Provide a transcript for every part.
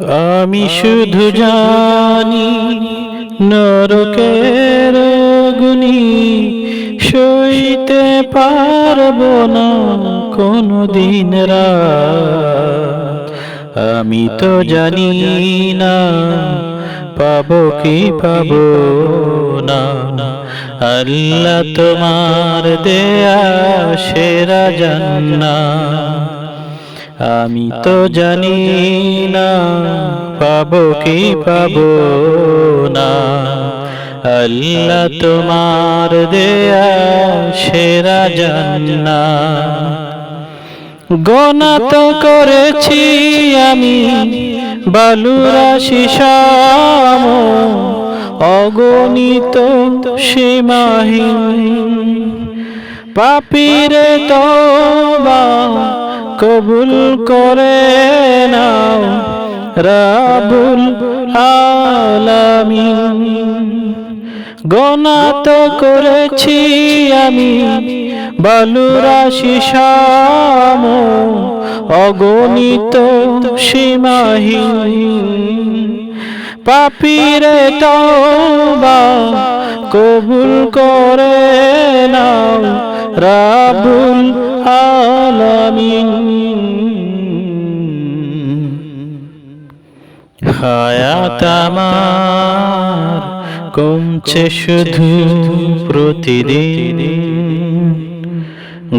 আমি শুধু জানি নরকের গুনি সইতে পারব না কোনো দিন আমি তো জানি না পাব কি পাব না। আল্লাহ তোমার দেয়া সেরা জান্না আমি তো জানি না পাবো কি পাবো না। আল্লাহ তোমার দেয়া সেরা জান্না গোনা তো করেছি আমি বালুরাশি শাম অগণিত সীমাহীন। পাপিরে তবা কবুল করে নাও রাবুল আলামিন। গোনা তো করেছি আমি বালুরাশি শাম অগণিত সীমাহীন। পাপিরে তবা কবুল করে নাও রাবুল আলামিন। হায়াত আমার কমছে শুধু প্রতিদিন।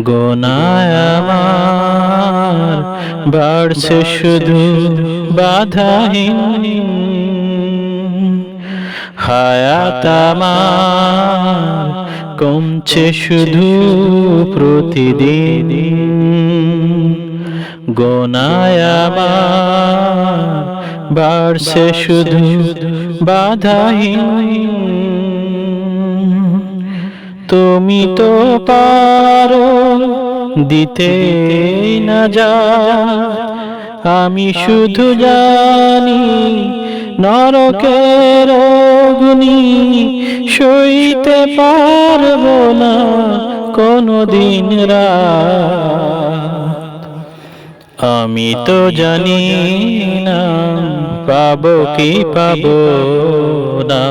গোনায় আমার বাড়ছে শুধু বাধাহীন। হায়াত আমার কমছে শুধু প্রতিদিন। গোনায় বাড়ছে শুধু বাধাহীন। তুমি তো পারো দিতে না যা আমি শুধু জানি নরকের অগ্নি সইতে পারব না কোনো দিন আমি তো জানি না পাবো কি পাব না।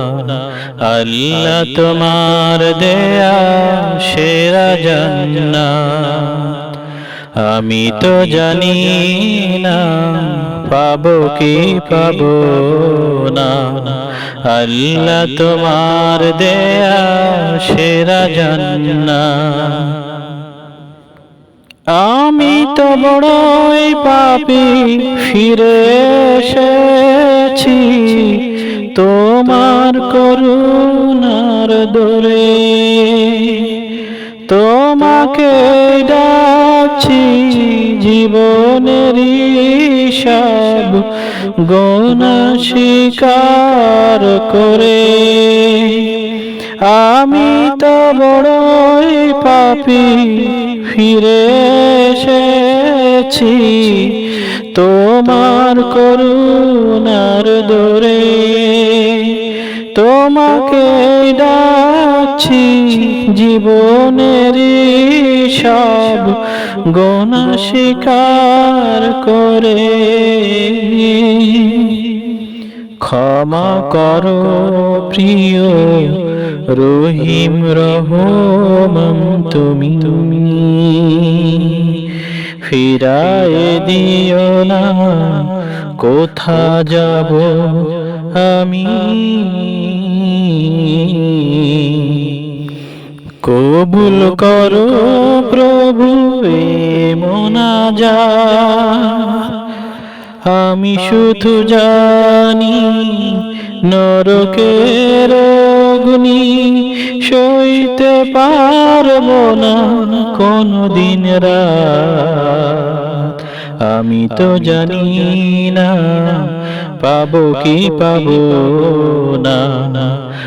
আল্লাহ তোমার দেয়া সেরা জান্না আমি তো জানি না পাবো কি পাবো না? আল্লাহ তোমার দেয়া সেরা জান্না আমি তো বড়ই পাপি, ফিরে এসেছি তোমার করুণার দরে তোমাকে ডাকছি জীবনের সব গোনা স্বীকার করে। আমি তো বড়ই পাপি, ফিরে এসেছি তোমার করুণার দরে। তোমাকে ডাকছি জীবনের সব গোনা স্বীকার করে। ক্ষমা করো প্রিয় রহিম রহমম তুমি তুমি। ফিরায় দিও না, কোথা যাব আমি? কবুল করো প্রভু, এ মোনাজা আমি শুধু জানি, নরকের অগ্নি সইতে পারব না কোনো দিন রাত। আমি তো জানি না, পাবো কি পাবো না না।